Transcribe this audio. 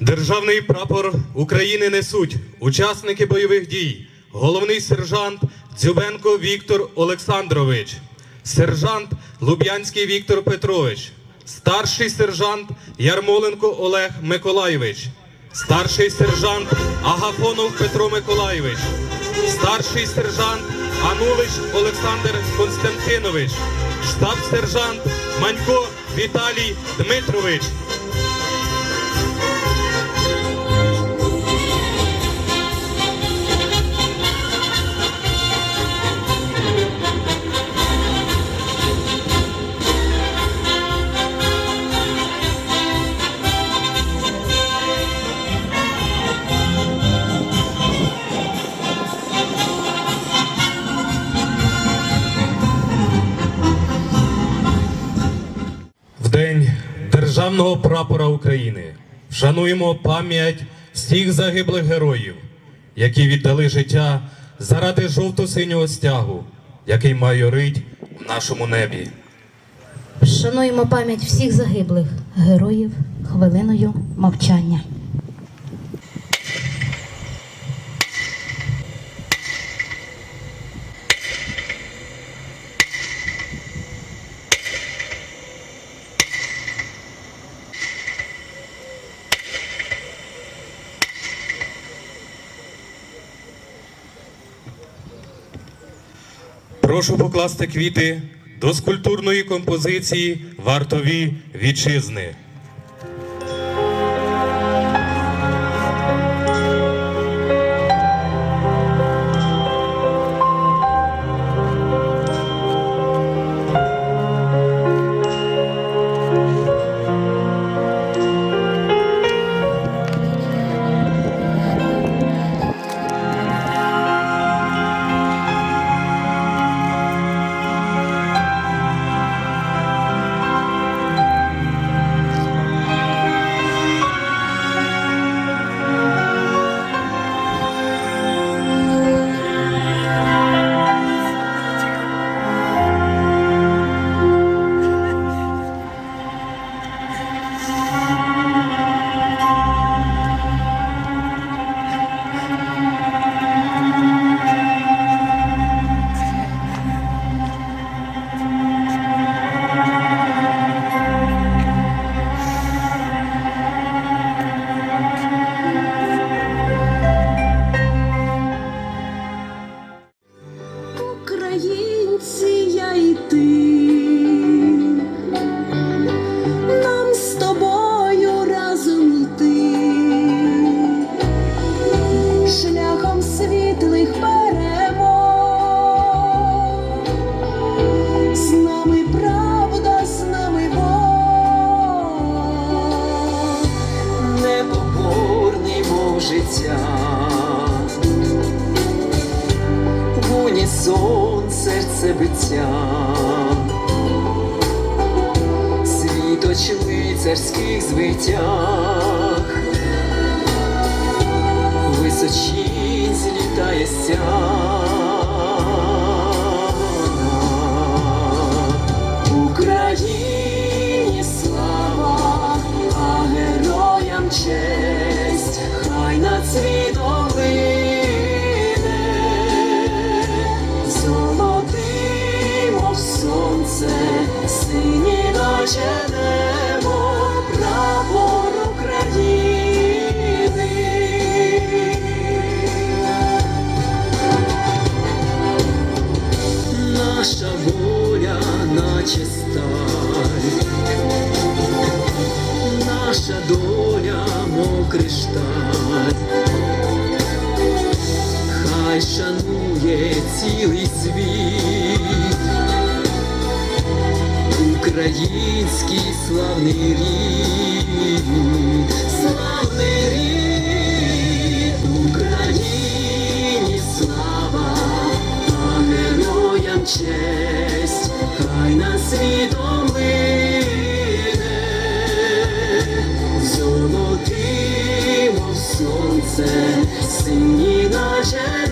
Державний прапор України несуть учасники бойових дій, головний сержант Дзюбенко Віктор Олександрович, сержант Луб'янський Віктор Петрович, старший сержант Ярмоленко Олег Миколайович, старший сержант Агафонов Петро Миколайович, старший сержант Анулич Олександр Константинович, штаб-сержант Манько Віталій Дмитрович. Державного прапора України вшануємо пам'ять всіх загиблих героїв, які віддали життя заради жовто-синього стягу, який майорить в нашому небі. Шануємо пам'ять всіх загиблих героїв хвилиною мовчання. Прошу покласти квіти до скульптурної композиції Вартові вітчизни. Життя. В унісон серце биття, світоч лицарських звитях, височінь злітає стяг. Сині наче український славний рід, славний рід, Україні слава, а героям честь, хай на світом лине, золотий, мов сонце, сині наче